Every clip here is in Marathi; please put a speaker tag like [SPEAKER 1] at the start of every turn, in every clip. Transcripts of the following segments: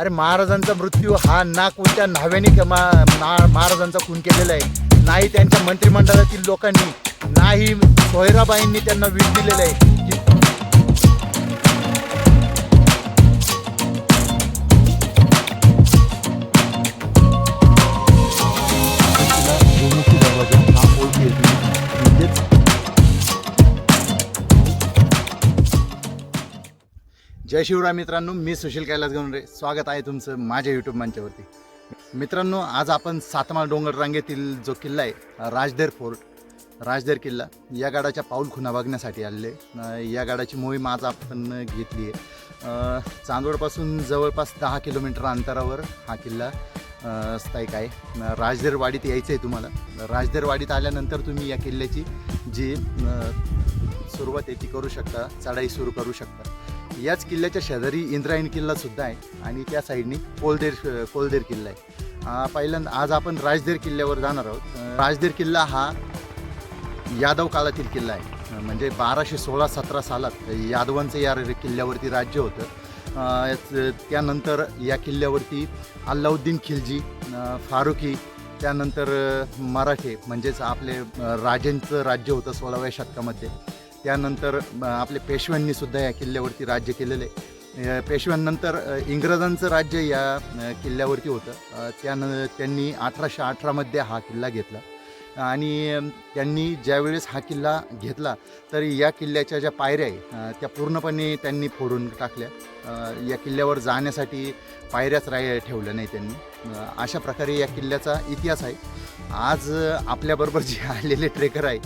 [SPEAKER 1] अरे महाराजांचा मृत्यू हा ना कोणत्या न्हाव्याने मा ना- महाराजांचा खून केलेला आहे. नाही त्यांच्या मंत्रिमंडळातील लोकांनी नाही सोयराबाईंनी त्यांना वीज दिलेलं आहे. जय शिवराय मित्रांनो मी सुशील कैलास गवंडे. स्वागत आहे तुमचं माझ्या यूट्यूब मंचावरती. मित्रांनो आज आपण सातमाळ डोंगर रांगेतील जो किल्ला आहे राजदेर फोर्ट राजदेर किल्ला या गाडाच्या पाऊल खुणा बघण्यासाठी आलेले या गाडाची मोहीम आज आपण घेतली आहे. चांदोडपासून चांदवडपासून जवळपास दहा किलोमीटर अंतरावर हा किल्ला स्थायिक आहे. राजदेरवाडीत यायचं आहे तुम्हाला. राजदेरवाडीत आल्यानंतर तुम्ही या किल्ल्याची जी सुरुवात आहे ती करू शकता चढाई सुरू करू शकता. याच किल्ल्याच्या शेजारी इंद्रायणी किल्ला सुद्धा आहे आणि त्या साईडनी कोलदेर कोलदेर किल्ला आहे. पहिल्यांदा आज आपण राजदेर किल्ल्यावर जाणार आहोत. राजदेर किल्ला हा यादव काळातील किल्ला आहे. म्हणजे बाराशे सोळा सतरा सालात यादवांचं या किल्ल्यावरती राज्य होतं. त्यानंतर या किल्ल्यावरती अल्लाउद्दीन खिलजी फारुखी फारुकी त्यानंतर मराठे म्हणजेच आपले राजेंचं राज्य होतं सोळाव्या शतकामध्ये. त्यानंतर आपले पेशव्यांनी सुद्धा या किल्ल्यावरती राज्य केलेलं. आहे पेशव्यांनंतर इंग्रजांचं राज्य या किल्ल्यावरती होतं. त्यान त्यांनी अठराशे अठरामध्ये हा किल्ला घेतला. आणि त्यांनी ज्यावेळेस हा किल्ला घेतला तर या किल्ल्याच्या ज्या पायऱ्या आहे त्या पूर्णपणे त्यांनी फोडून टाकल्या. या किल्ल्यावर जाण्यासाठी पायऱ्याच राय ठेवल्या नाही त्यांनी. अशा प्रकारे या किल्ल्याचा इतिहास आहे. आज आपल्याबरोबर जे आलेले ट्रेकर आहे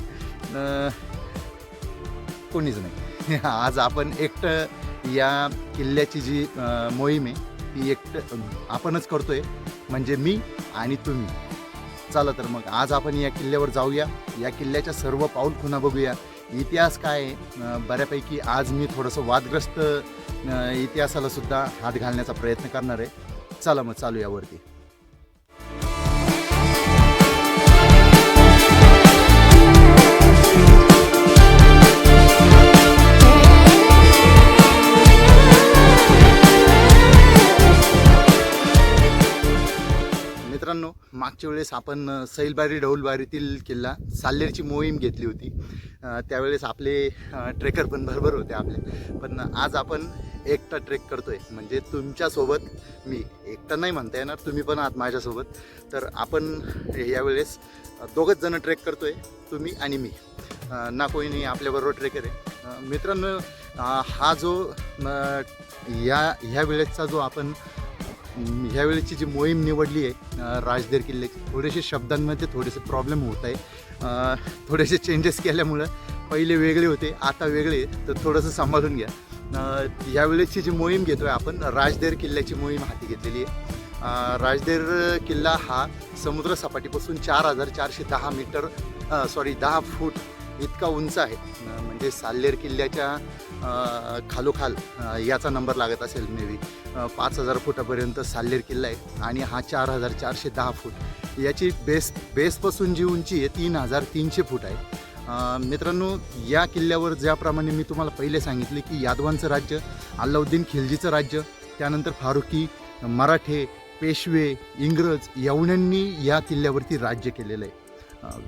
[SPEAKER 1] कोणीच नाही. आज आपण एकटं या किल्ल्याची जी मोहीम आहे ती एकटं आपणच करतोय. म्हणजे मी आणि तुम्ही. चला तर मग आज आपण या किल्ल्यावर जाऊया. या किल्ल्याच्या सर्व पाऊल खुणा बघूया. इतिहास काय बऱ्यापैकी आज मी थोडंसं वादग्रस्त इतिहासाला सुद्धा हात घालण्याचा प्रयत्न करणार आहे. चला मग चालू यावरती मित्रांनो मागच्या वेळेस आपण सैलबारी ढौलबारीतील किल्ला साल्लेरची मोहीम घेतली होती. त्यावेळेस आपले ट्रेकर पण भरभर होते आपले. पण आज आपण एकटा ट्रेक करतोय. म्हणजे तुमच्यासोबत मी एकटा नाही म्हणता येणार तुम्ही पण आहात माझ्यासोबत. तर आपण यावेळेस दोघंच जण ट्रेक करतोय तुम्ही आणि मी. ना कोणी आपल्याबरोबर ट्रेकर आहे. मित्रांनो हा जो या ह्या वेळेसचा जो आपण ह्यावेळेची ह्या वेळेची जी मोहीम निवडली आहे राजदेर किल्ल्याची थोडेसे शब्दांमध्ये थोडेसे प्रॉब्लेम होत आहे. थोडेसे चेंजेस केल्यामुळं पहिले वेगळे होते आता वेगळे तर थोडंसं सांभाळून घ्या. अ, जी मोहीम घेतो आहे आपण राजदेर किल्ल्याची मोहीम हाती घेतलेली आहे. राजदेर किल्ला हा समुद्र सपाटीपासून चार हजार चारशे दहा मीटर सॉरी दहा फूट इतका उंच आहे. म्हणजे साल्लेर किल्ल्याच्या खालोखाल याचा नंबर लागत असेल मे बी पाच हजार फुटापर्यंत साल्लेर किल्ला आहे आणि हा चार हजार चारशे दहा फूट. याची बेस बेसपासून जी उंची आहे तीन हजार तीनशे फूट आहे. मित्रांनो या किल्ल्यावर ज्याप्रमाणे मी तुम्हाला पहिले सांगितले की यादवांचं राज्य अल्लाउद्दीन खिलजीचं राज्य त्यानंतर फारुकी मराठे पेशवे इंग्रज यवण्यांनी या किल्ल्यावरती राज्य केलेलं आहे.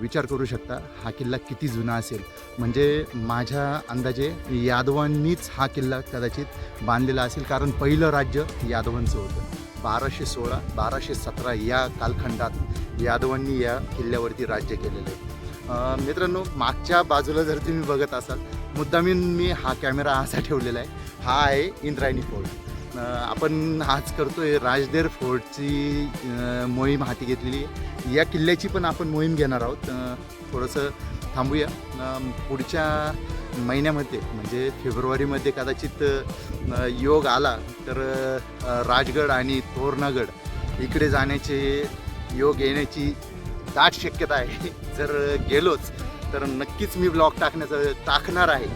[SPEAKER 1] विचार करू शकता हा किल्ला किती जुना असेल. म्हणजे माझ्या अंदाजे यादवांनीच हा किल्ला कदाचित बांधलेला असेल कारण पहिलं राज्य यादवांचं होतं. बाराशे सोळा बाराशे सतरा या कालखंडात यादवांनी या किल्ल्यावरती राज्य केलेलं आहे. मित्रांनो मागच्या बाजूला जर तुम्ही बघत असाल मुद्दामीन मी हा कॅमेरा असा ठेवलेला आहे. हा आहे इंद्रायणी फोर्ट. आपण आज करतोय. राजदेर फोर्टची मोहीम हाती घेतलेली या किल्ल्याची पण आपण मोहीम घेणार आहोत. थोडंसं थांबूया. पुढच्या महिन्यामध्ये म्हणजे फेब्रुवारीमध्ये कदाचित योग आला तर राजगड आणि तोरणागड इकडे जाण्याचे योग येण्याची दाट शक्यता आहे. जर गेलोच तर नक्कीच मी ब्लॉग टाकण्याचं टाकणार आहे.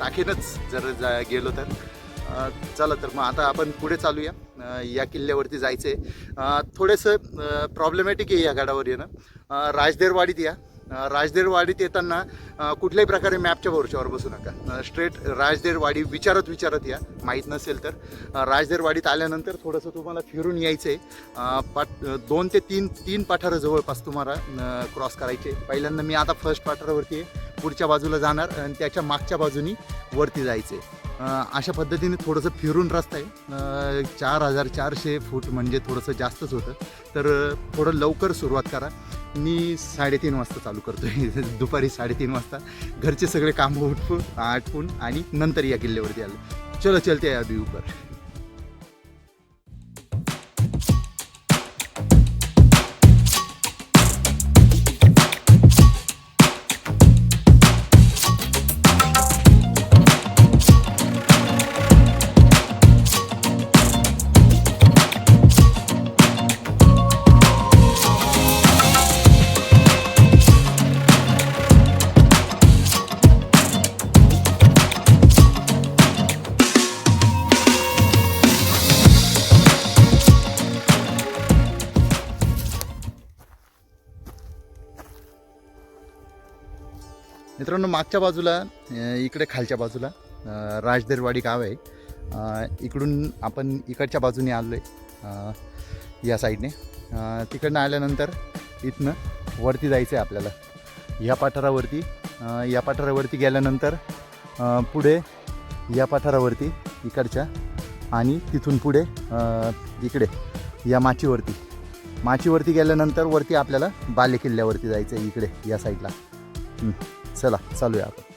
[SPEAKER 1] टाकेनच जर जा गेलो तर. चला तर मग आता आपण पुढे चालूया. या किल्ल्यावरती जायचं आहे थोडंसं प्रॉब्लेमॅटिक आहे या गडावर येणं. राजदेरवाडीत या. राजदेरवाडीत येताना कुठल्याही प्रकारे मॅपच्या भरोश्यावर बसू नका. स्ट्रेट राजदेरवाडी विचारत विचारत या. माहीत नसेल तर. राजदेरवाडीत आल्यानंतर थोडंसं तुम्हाला फिरून यायचं आहे पाट दोन ते तीन तीन पाठारं जवळपास तुम्हाला क्रॉस करायचे पहिल्यांदा मी आता फर्स्ट पाठारावरती आहे पुढच्या बाजूला जाणार आणि त्याच्या मागच्या बाजूनी वरती जायचं आहे अशा पद्धतीने थोडंसं फिरून रस्ता आहे. चार हजार चारशे फूट म्हणजे थोडंसं जास्तच होतं. तर थोडं लवकर सुरुवात करा. मी साडेतीन वाजता चालू करतो आहे दुपारी साडेतीन वाजता. घरचे सगळे कामं उठपून आटपून आणि नंतर या किल्ल्यावरती आलो. चलो चलते अभी ऊपर. मित्रांनो मागच्या बाजूला इकडे खालच्या बाजूला राजदेरवाडी गाव आहे. इकडून आपण इकडच्या बाजूने आलो आहे या साईडने. तिकडनं आल्यानंतर इथनं वरती जायचं आहे आपल्याला. या पठारावरती या पठारावरती गेल्यानंतर पुढे या पठारावरती इकडच्या आणि तिथून पुढे इकडे या माचीवरती. माचीवरती गेल्यानंतर वरती आपल्याला बाले किल्ल्यावरती जायचं आहे इकडे या साईडला. चला चालूया आपण.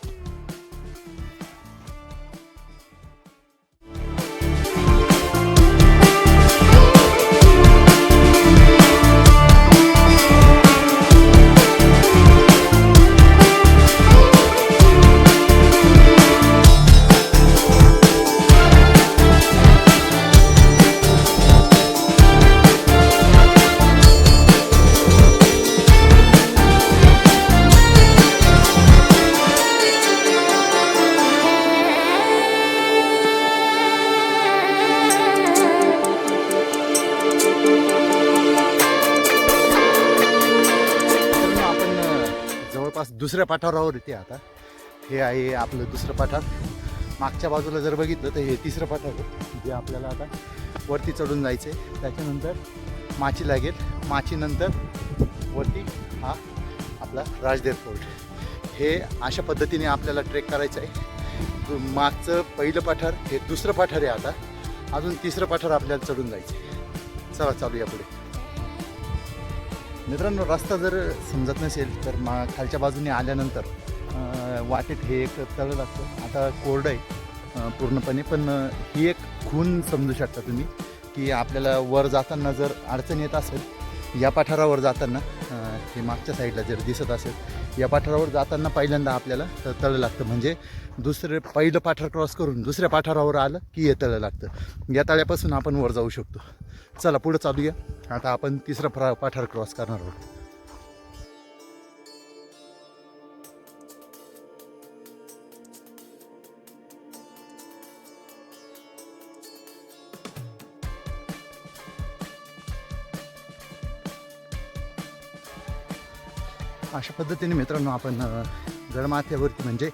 [SPEAKER 1] दुसऱ्या पाठारावर येते आता. हे आहे आपलं दुसरं पाठार मागच्या बाजूला जर बघितलं तर हे तिसरं पाठार आहे, जे आपल्याला आता वरती चढून जायचं आहे त्याच्यानंतर माची लागेल. माचीनंतर वरती हा आपला राजदेव फोर्ट हे अशा पद्धतीने आपल्याला ट्रेक करायचं आहे. मागचं पहिलं पठार हे दुसरं पठार आहे आता. अजून तिसरं पठार आपल्याला चढून जायचं आहे चला चालूया पुढे. मित्रांनो रस्ता जर समजत नसेल तर मा खालच्या बाजूने आल्यानंतर वाटेत हे एक तळ लागतं. आता कोरडं आहे पूर्णपणे पण ही एक खून समजू शकता तुम्ही की आपल्याला वर जाताना जर अडचण येत असेल या पठारावर जाताना हे मागच्या साईडला जर दिसत असेल या पठारावर जाताना पहिल्यांदा आपल्याला तळं लागतं. म्हणजे दुसरे पहिलं पाठार क्रॉस करून दुसऱ्या पाठारावर आलं की हे तळं लागतं. या तळ्यापासून आपण वर जाऊ शकतो. चला पुढं चालूया आता आपण तिसरा प्रा पाठार क्रॉस करणार आहोत. अशा पद्धतीने मित्रांनो आपण गडमाथ्यावरती म्हणजे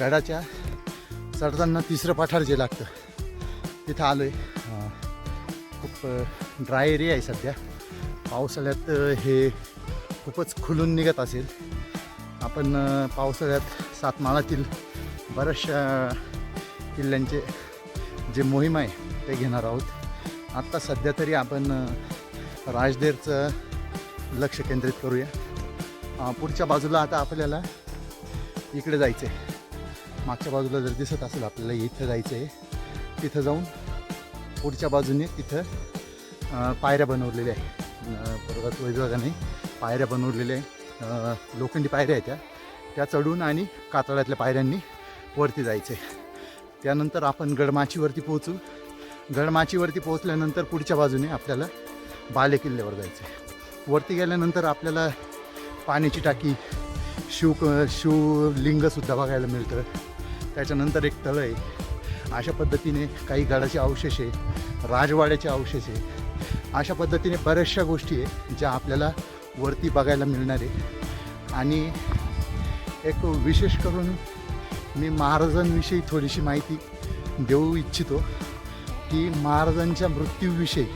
[SPEAKER 1] गडाच्या चढताना तिसरं पाठार जे लागतं तिथं आलो आहे ड्राय एरिया आहे सध्या. पावसाळ्यात हे खूपच खुलून निघत असेल. आपण पावसाळ्यात सातमाळातील बऱ्याचशा किल्ल्यांचे जे मोहीम आहे ते घेणार आहोत. आत्ता सध्या तरी आपण राजदेरचं लक्ष केंद्रित करूया. पुढच्या बाजूला आता आपल्याला इकडे जायचं आहे मागच्या बाजूला जर दिसत असेल आपल्याला इथं जायचं आहे तिथं जाऊन पुढच्या बाजूने तिथं पायऱ्या बनवलेल्या आहे पर्वत विभागाने पायऱ्या बनवलेल्या आहे लोखंडी पायऱ्या आहेत त्या. त्या चढून आणि कातळातल्या पायऱ्यांनी वरती जायचे त्यानंतर आपण गडमाचीवरती पोहोचू. गडमाचीवरती पोहोचल्यानंतर पुढच्या बाजूने आपल्याला बाले किल्ल्यावर जायचं आहे. वरती गेल्यानंतर आपल्याला पाण्याची टाकी शिव शिवलिंगसुद्धा बघायला मिळतं. त्याच्यानंतर एक तळ आहे. अशा पद्धतीने काही गडाचे अवशेष आहे राजवाड्याचे अवशेष आहे अशा पद्धतीने बऱ्याचशा गोष्टी आहे ज्या आपल्याला वरती बघायला मिळणार आहे आणि एक विशेष करून मी महाराजांविषयी थोडीशी माहिती देऊ इच्छितो की महाराजांच्या मृत्यूविषयी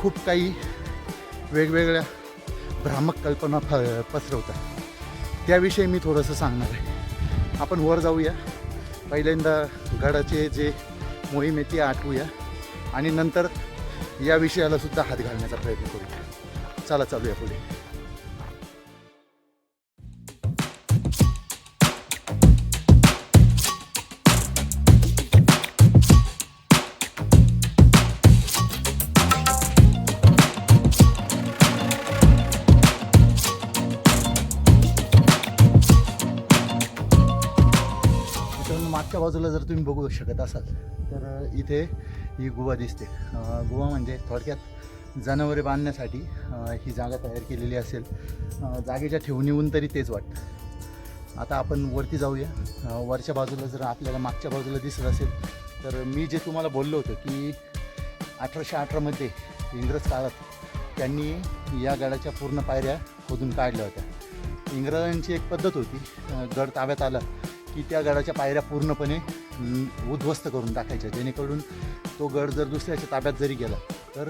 [SPEAKER 1] खूप काही वेगवेगळ्या भ्रामक कल्पना फ पसरवतात. त्याविषयी मी थोडंसं सांगणार आहे. आपण वर जाऊया. पहिल्यांदा गडाचे जे मोहीम आहे ती आठवूया. आणि नंतर या विषयाला सुद्धा हात घालण्याचा प्रयत्न करू. चला चालूया पुढे. मागच्या बाजूला जर तुम्ही बघू शकत असाल तर इथे ही गुहा दिसते. गुवा गुहा म्हणजे थोडक्यात जनावरे बांधण्यासाठी ही जागा तयार केलेली असेल. जागेच्या ठेवणीहून तरी तेच वाटतं. आता आपण वरती जाऊया. वरच्या बाजूला जर आपल्याला मागच्या बाजूला दिसत असेल तर मी जे तुम्हाला बोललो होतं की अठराशे अठरामध्ये इंग्रज काळात त्यांनी या गडाच्या पूर्ण पायऱ्या खोदून काढल्या होत्या. इंग्रजांची एक पद्धत होती गड ताब्यात आला. की त्या गडाच्या पायऱ्या पूर्णपणे उद्ध्वस्त करून टाकायच्या जेणेकरून तो गड जर दुसऱ्याच्या ताब्यात जरी गेला तर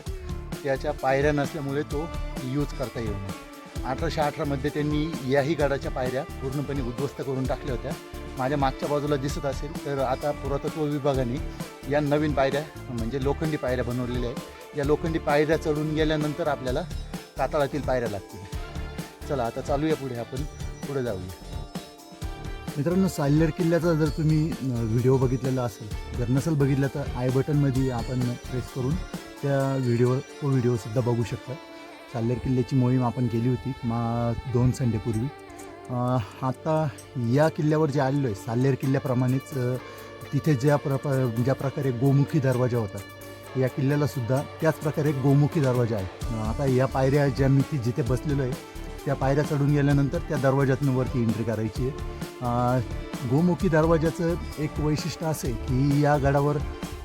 [SPEAKER 1] त्याच्या पायऱ्या नसल्यामुळे तो यूज करता येऊ नये. अठराशे अठरामध्ये त्यांनी याही गडाच्या पायऱ्या पूर्णपणे उद्ध्वस्त करून टाकल्या होत्या. माझ्या मागच्या बाजूला दिसत असेल तर आता पुरातत्व विभागाने या नवीन पायऱ्या म्हणजे लोखंडी पायऱ्या बनवलेल्या आहेत. या लोखंडी पायऱ्या चढून गेल्यानंतर आपल्याला कातळातील पायऱ्या लागतील. चला आता चालूया पुढे आपण पुढे जाऊया. मित्रांनो साल्हेर किल्ल्याचा जर तुम्ही व्हिडिओ बघितलेला असेल जर नसेल बघितला तर आय बटनमध्ये आपण प्रेस करून त्या व्हिडिओ तो व्हिडिओसुद्धा बघू शकता. साल्हेर किल्ल्याची मोहीम आपण केली होती मा दोन संडेपूर्वी. आता या किल्ल्यावर जे आलेलो आहे साल्लेर किल्ल्याप्रमाणेच तिथे ज्या प्रप ज्या प्रकारे गोमुखी दरवाजा होता या किल्ल्यालासुद्धा त्याच प्रकारे गोमुखी दरवाजा आहे. आता या पायऱ्या ज्या मी ती जिथे बसलेलो आहे त्या पायऱ्या चढून गेल्यानंतर त्या दरवाज्यातून वरती एंट्री करायची आहे. गोमुखी दरवाजाचं एक वैशिष्ट्य असे की या गडावर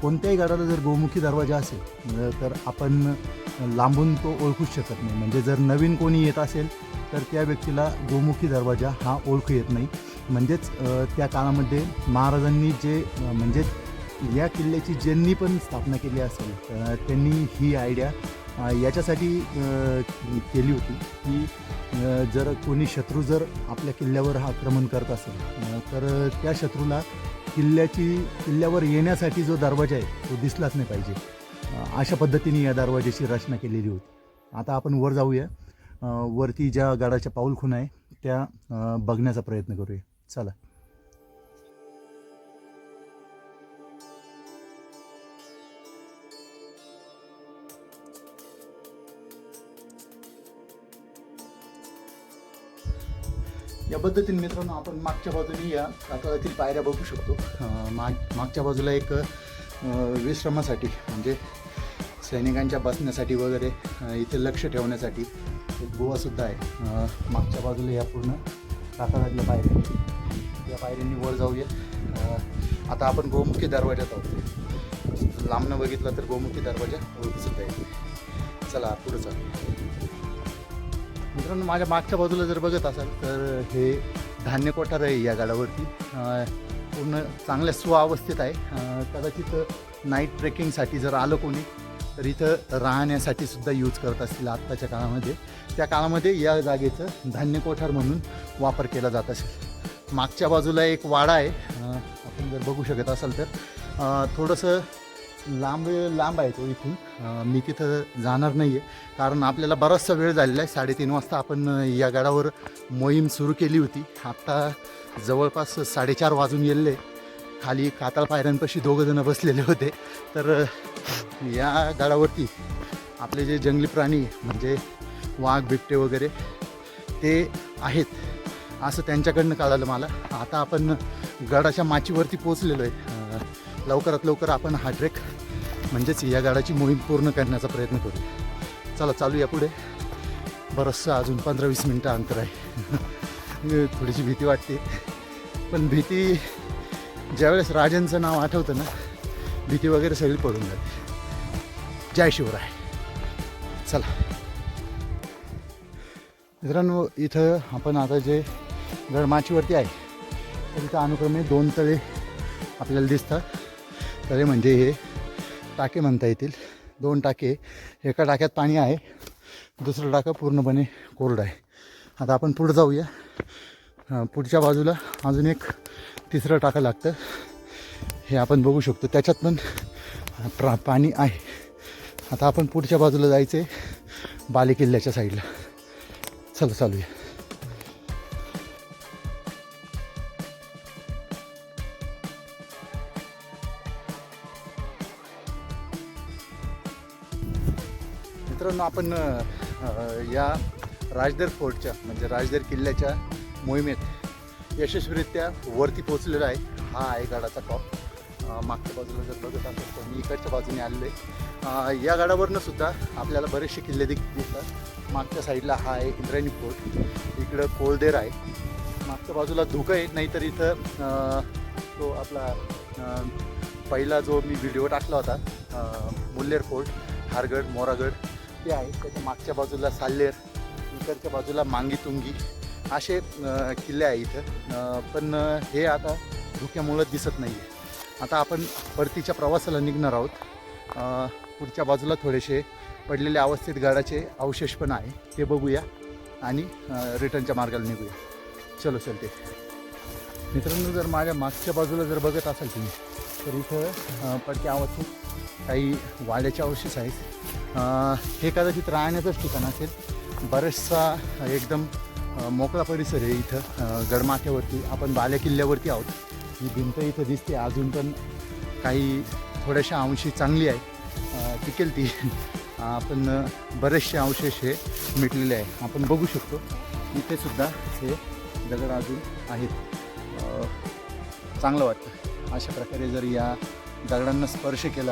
[SPEAKER 1] कोणत्याही गडाला जर गोमुखी दरवाजा असेल तर आपण लांबून तो ओळखूच शकत नाही. म्हणजे जर नवीन कोणी येत असेल तर त्या व्यक्तीला गोमुखी दरवाजा हा ओळखू येत नाही. म्हणजेच त्या काळामध्ये महाराजांनी जे म्हणजेच म्हणजे या किल्ल्याची ज्यांनी पण स्थापना केली असेल त्यांनी ही आयडिया याच्यासाठी केली होती की जर कोणी शत्रू जर आपल्या किल्ल्यावर आक्रमण करत असेल तर त्या शत्रूला किल्ल्याची किल्ल्यावर येण्यासाठी जो दरवाजा आहे तो दिसलाच नाही पाहिजे. अशा पद्धतीने या दरवाजाची रचना केलेली होती. आता आपण वर जाऊया. वरती ज्या गाडाच्या पाऊल खुणा आहे त्या बघण्याचा प्रयत्न करूया. चला. या पद्धतीने मित्रांनो आपण मागच्या बाजूने या कातळातील पायऱ्या बघू शकतो. माग मागच्या बाजूला एक विश्रमासाठी म्हणजे सैनिकांच्या बसण्यासाठी वगैरे इथे लक्ष ठेवण्यासाठी एक गोवासुद्धा आहे. मागच्या बाजूला या पूर्ण कातळातल्या पायऱ्या या पायऱ्यांनी वर जाऊया. आता आपण गोमुखी दरवाजात आहोत. लांबनं बघितलं तर गोमुखी दरवाजा ओळखीसुद्धा आहे. चला पुढे चालू मित्रांनो माझ्या मागच्या बाजूला जर बघत असाल तर हे धान्य कोठार आहे या गाडावरती. पूर्ण चांगल्या सुअवस्थेत आहे. कदाचित नाईट ट्रेकिंगसाठी जर आलं कोणी तर इथं राहण्यासाठी सुद्धा यूज करत असतील आत्ताच्या काळामध्ये. त्या काळामध्ये या जागेचं धान्य कोठार म्हणून वापर केला जात असेल मागच्या बाजूला एक वाडा आहे. आपण जर बघू शकत असाल तर थोडंसं लांब लांब आहे तो इथून. मी तिथं जाणार नाही आहे कारण आपल्याला बराचसा वेळ झालेला आहे. साडेतीन वाजता आपण या गडावर मोहीम सुरू केली होती. आत्ता जवळपास साडेचार वाजून गेलेले खाली कातळ पायऱ्यांपाशी दोघंजणं बसलेले होते. तर या गडावरती आपले जे जंगली प्राणी म्हणजे वाघ बिबटे वगैरे ते आहेत. असं त्यांच्याकडनं कळालं मला. आता आपण गडाच्या माचीवरती पोचलेलो आहे. लवकरात लवकर आपण हा ट्रेक म्हणजेच या गडाची मोहीम पूर्ण करण्याचा प्रयत्न करू. चला चालूया पुढे. बरंचसं अजून पंधरा वीस मिनटं अंतर आहे. थोडीशी भीती वाटते. पण भीती ज्यावेळेस राजांचं नाव आठवतं ना भीती वगैरे सगळी पडून जाते. जय शिवराय. चला. मित्रांनो इथं आपण आता जे गडमाचीवरती आहे तर इथं अनुक्रमे दोन तळे आपल्याला दिसतात. तळे म्हणजे हे टाके म्हणता येतील. दोन टाके. एका टाक्यात पाणी आहे. दुसरं टाकं पूर्णपणे कोरडं आहे. आता आपण पुढं जाऊया. पुढच्या बाजूला अजून एक तिसरं टाकं लागतं. हे आपण बघू शकतो. त्याच्यात पण प्रा पाणी आहे. आता आपण पुढच्या बाजूला जायचं आहे बालेकिल्ल्याच्या साईडला. चला चालूया. मित्रांनो आपण या राजदर फोर्टच्या म्हणजे राजदर किल्ल्याच्या मोहिमेत यशस्वीरित्या वरती पोचलेला आहे. हा आहे गडाचा टॉप मागच्या बाजूला जर बघत असेल तर मी इकडच्या बाजूने आलेलो आहे. या गडावरनं सुद्धा आपल्याला बरेचसे किल्ले दिस दिसतात. मागच्या साईडला हा आहे इंद्रायणी फोर्ट. इकडं कोळदेर आहे. मागच्या बाजूला धुकं आहे नाहीतर इथं तो आपला पहिला जो मी व्हिडिओ टाकला होता मुल्लेर फोर्ट हारगड मोरागड ते आहे त्याच्या मागच्या बाजूला साल्लेर इकडच्या बाजूला मांगी तुंगी. असे किल्ले आहे इथं. पण हे आता धुक्यामुळं दिसत नाही आहे आता आपण परतीच्या प्रवासाला निघणार आहोत. पुढच्या बाजूला थोडेसे पडलेल्या अवस्थेत गडाचे अवशेष पण आहे. ते बघूया आणि रिटर्नच्या मार्गाला निघूया. चलो चलते मित्रांनो जर माझ्या मागच्या बाजूला जर बघत असाल तुम्ही तर इथं अ, पडक्या अवस्थेत काही वाड्याचे अवशेष आहेत. हे कदाचित राहण्याचंच ठिकाण असेल. बरेचसा एकदम मोकळा परिसर आहे इथं. गडमाथ्यावरती आपण बाल्या किल्ल्यावरती आहोत. ही भिंत इथं दिसते. अजून पण काही थोड्याशा अंशी चांगली आहे. टिकेल ती. आपण बरेचसे अवशेष हे मिटलेले आहे. आपण बघू शकतो. इथे सुद्धा हे दगड अजून आहेत. चांगलं वाटतं. अशा प्रकारे जर या दगडांना स्पर्श केला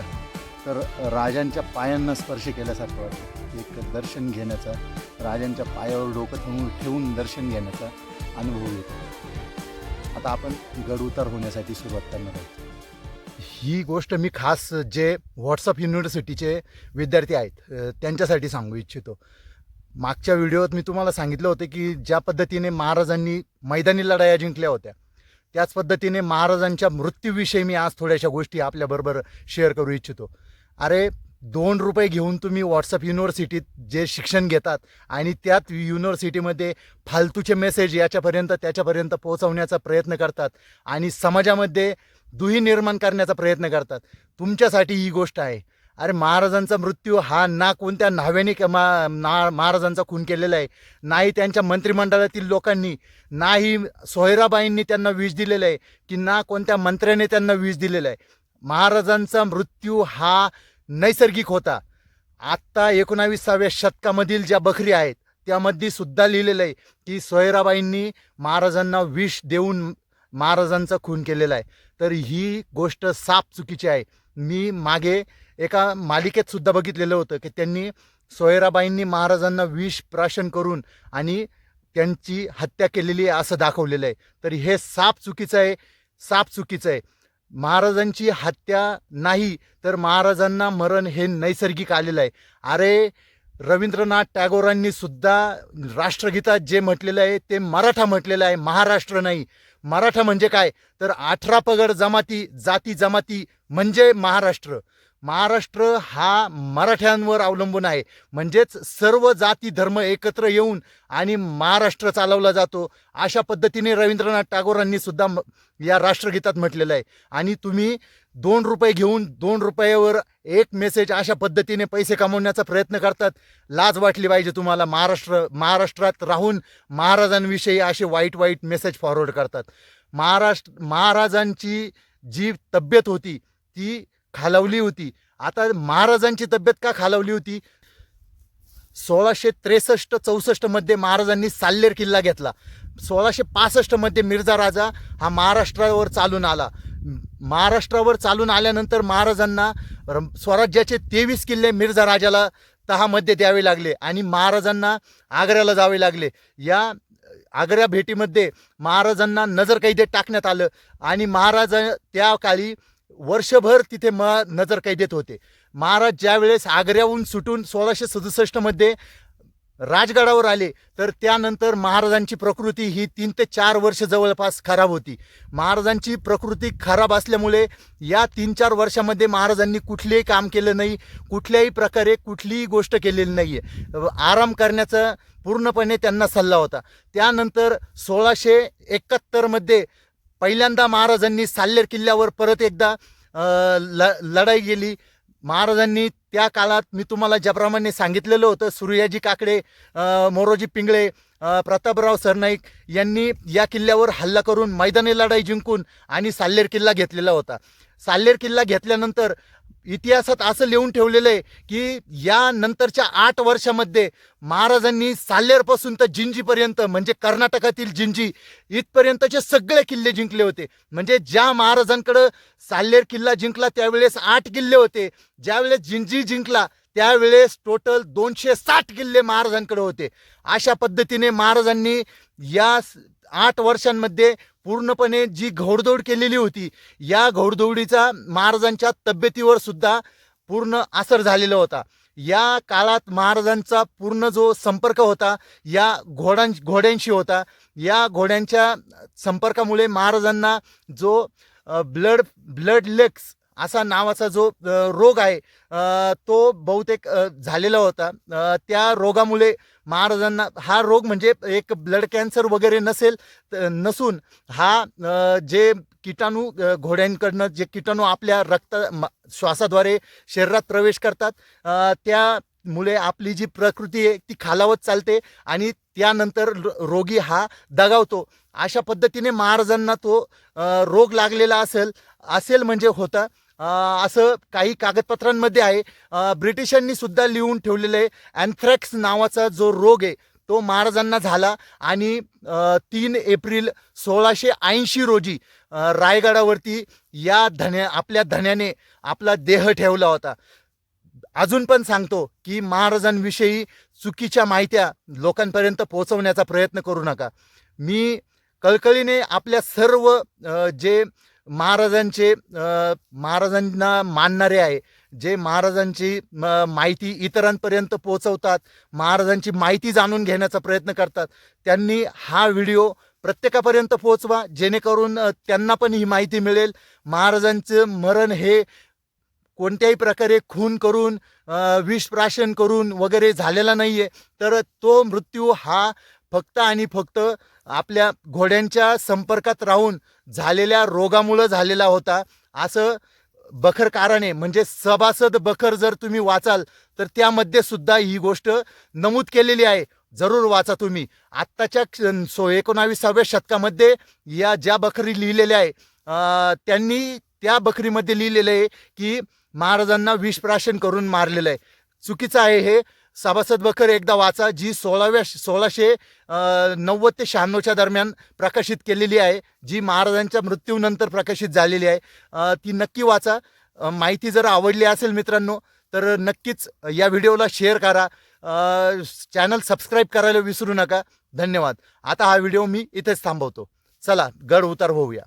[SPEAKER 1] तर राजांच्या पायांना स्पर्श केल्यासारखं वाटतं. एक दर्शन घेण्याचा राजांच्या पायावर डोकं ठेवून ठेवून दर्शन घेण्याचा अनुभव येतो. आता आपण गड उतार होण्यासाठी सुरुवात करणार आहोत. ही गोष्ट मी खास जे व्हॉट्सअप युनिव्हर्सिटीचे विद्यार्थी आहेत त्यांच्यासाठी सांगू इच्छितो. मागच्या व्हिडिओत मी तुम्हाला सांगितलं होतं की ज्या पद्धतीने महाराजांनी मैदानी लढाया जिंकल्या होत्या त्याच पद्धतीने महाराजांच्या मृत्यूविषयी मी आज थोड्याशा गोष्टी आपल्याबरोबर शेअर करू इच्छितो. अरे दोन रुपये घेऊन तुम्ही व्हॉट्सअप युनिव्हर्सिटीत जे शिक्षण घेतात आणि त्यात युनिव्हर्सिटीमध्ये फालतूचे मेसेज याच्यापर्यंत त्याच्यापर्यंत पोहोचवण्याचा प्रयत्न करतात आणि समाजामध्ये दुही निर्माण करण्याचा प्रयत्न करतात. तुमच्यासाठी ही गोष्ट आहे. अरे महाराजांचा मृत्यू हा ना कोणत्या न्हाव्याने मा ना महाराजांचा खून केलेला आहे नाही त्यांच्या मंत्रिमंडळातील लोकांनी नाही सोयराबाईंनी त्यांना विष दिलेलं आहे की ना कोणत्या मंत्र्याने त्यांना विष दिलेलं आहे. महाराजांचा मृत्यू हा नैसर्गिक होता. आत्ता एकोणावीसाव्या शतकामधील ज्या बकरी आहेत त्यामध्ये सुद्धा लिहिलेलं आहे की सोयराबाईंनी महाराजांना विष देऊन महाराजांचा खून केलेला आहे. तर ही गोष्ट साप चुकीची आहे. मी मागे एका मालिकेत सुद्धा बघितलेलं होतं की त्यांनी सोयराबाईंनी महाराजांना विष प्राशन करून आणि त्यांची हत्या केलेली आहे असं दाखवलेलं आहे. तर हे साप चुकीचं आहे साप चुकीचं आहे. महाराजांची हत्या नाही तर महाराजांना मरण हे नैसर्गिक आलेलं आहे. अरे रवींद्रनाथ टागोरांनी सुद्धा राष्ट्रगीतात जे म्हटलेलं आहे ते मराठा म्हटलेलं आहे महाराष्ट्र नाही. मराठा म्हणजे काय? तर अठरा पगड जमाती जाती जमाती म्हणजे महाराष्ट्र. महाराष्ट्र हा मराठ्यांवर अवलंबून आहे. म्हणजेच सर्व जाती धर्म एकत्र येऊन आणि महाराष्ट्र चालवला जातो. अशा पद्धतीने रवींद्रनाथ टागोरांनी सुद्धा या राष्ट्रगीतात म्हटलेलं आहे. आणि तुम्ही दोन रुपये घेऊन दोन रुपयावर एक मेसेज अशा पद्धतीने पैसे कमवण्याचा प्रयत्न करतात. लाज वाटली पाहिजे तुम्हाला. महाराष्ट्र महाराष्ट्रात राहून महाराजांविषयी असे वाईट वाईट मेसेज फॉरवर्ड करतात. महाराष्ट्र महाराजांची जी तब्येत होती ती खालावली होती. आता महाराजांची तब्येत का खालावली होती? सोळाशे त्रेसष्ट चौसष्टमध्ये महाराजांनी साल्लेर किल्ला घेतला. सोळाशे पासष्टमध्ये मिर्झा राजा हा महाराष्ट्रावर चालून आला. महाराष्ट्रावर चालून आल्यानंतर महाराजांना रम- स्वराज्याचे तेवीस किल्ले मिर्झा राजाला तहामध्ये द्यावे लागले आणि महाराजांना आग्र्याला जावे लागले. या आग्र्या भेटीमध्ये महाराजांना नजरकैदेत टाकण्यात आलं आणि महाराज त्या काळी वर्षभर तिथे म नजरकैदेत होते. महाराज ज्यावेळेस आग्र्याहून सुटून सोळाशे सदुसष्टमध्ये राजगडावर आले तर त्यानंतर महाराजांची प्रकृती ही तीन ते चार वर्ष जवळपास खराब होती. महाराजांची प्रकृती खराब असल्यामुळे या तीन चार वर्षामध्ये महाराजांनी कुठलेही काम केलं नाही कुठल्याही प्रकारे कुठलीही गोष्ट केलेली नाही आहे आराम करण्याचा पूर्णपणे त्यांना सल्ला होता. त्यानंतर सोळाशे एकाहत्तरमध्ये पहिल्यांदा महाराजांनी साल्लेर किल्ल्यावर परत एकदा ल लढाई गेली महाराजांनी त्या काळात मी तुम्हाला ज्याप्रमाणे सांगितलेलं होतं सूर्याजी काकडे मोरोजी पिंगळे प्रतापराव सरनाईक यांनी या किल्ल्यावर हल्ला करून मैदानी लढाई जिंकून आणि साल्लेर किल्ला घेतलेला होता. साल्लेर किल्ला घेतल्यानंतर इतिहासात असं लिहून ठेवलेलं आहे की या नंतरच्या आठ वर्षामध्ये महाराजांनी साल्लेरपासून तर जिंजीपर्यंत म्हणजे कर्नाटकातील जिंजी इथपर्यंतचे सगळे किल्ले जिंकले होते. म्हणजे ज्या महाराजांकडं साल्लेर किल्ला जिंकला त्यावेळेस आठ किल्ले होते. ज्यावेळेस जिंजी जिंकला त्यावेळेस टोटल दोनशे साठ किल्ले महाराजांकडे होते. अशा पद्धतीने महाराजांनी या आठ वर्षांमध्ये पूर्णपणे जी घौडदौड केलेली होती या घौडदौडीचा महाराजांच्या तब्येतीवर सुद्धा पूर्ण असर झालेला होता. या काळात महाराजांचा पूर्ण जो संपर्क होता या घोडां घोड्यांशी होता या घोड्यांच्या संपर्कामुळे महाराजांना जो ब्लड ब्लड लेक्स असा नावाचा जो रोग आहे तो बहुतेक झालेला होता. त्या रोगामुळे महाराजांना हा रोग म्हणजे एक ब्लड कॅन्सर वगैरे नसेल त- नसून हा जे किटाणू घोड्यांकडनं जे किटाणू आपल्या रक्त श्वासाद्वारे शरीरात प्रवेश करतात त्या त्यामुळे आपली जी प्रकृती आहे ती खालावत चालते आणि त्यानंतर रो- रोगी हा दगावतो. अशा पद्धतीने महाराजांना तो रोग लागलेला असेल असेल म्हणजे होता. असं काही कागदपत्रांमध्ये आहे. ब्रिटिशांनी सुद्धा लिहून ठेवलेलं आहे. अँथ्रॅक्स नावाचा जो रोग आहे तो महाराजांना झाला आणि तीन एप्रिल सोळाशे ऐंशी रोजी रायगडावरती या धन्या आपल्या धन्याने आपला देह ठेवला होता. अजून पण सांगतो की महाराजांविषयी चुकीच्या माहित्या लोकांपर्यंत पोहोचवण्याचा प्रयत्न करू नका. मी कळकळीने आपल्या सर्व जे महाराजांचे महाराजांना मानणारे आहे. जे महाराजांची म, माहिती इतरांपर्यंत पोहोचवतात महाराजांची माहिती जाणून घेण्याचा प्रयत्न करतात त्यांनी हा व्हिडिओ प्रत्येकापर्यंत पोहोचवा जेणेकरून त्यांना पण ही माहिती मिळेल. महाराजांचं मरण हे कोणत्याही प्रकारे खून करून विषप्राशन करून वगैरे झालेला नाही आहे तर तो मृत्यू हा फक्त आणि फक्त आपल्या घोड्यांच्या संपर्कात राहून झालेल्या रोगामुळं झालेला होता. असं बखर कारणे म्हणजे सभासद बखर जर तुम्ही वाचाल तर त्यामध्ये सुद्धा ही गोष्ट नमूद केलेली आहे. जरूर वाचा तुम्ही. आत्ताच्या क्ष- सो एकोणावीसाव्या शतकामध्ये या ज्या बखरी लिहिलेल्या आहे त्यांनी त्या बकरीमध्ये लिहिलेलं आहे की महाराजांना विषप्राशन करून मारलेलं आहे. चुकीचं आहे हे. सभासद बखर एकदा वाचा जी सोळाव्या सोळाशे नव्वद ते शहाण्णवच्या दरम्यान प्रकाशित केलेली आहे जी महाराजांच्या मृत्यूनंतर प्रकाशित झालेली आहे ती नक्की वाचा. माहिती जर आवडली असेल मित्रांनो तर नक्कीच या व्हिडिओला शेअर करा. चॅनल सबस्क्राईब करायला विसरू नका. धन्यवाद. आता हा व्हिडिओ मी इथेच थांबवतो. चला गड उतार होऊया.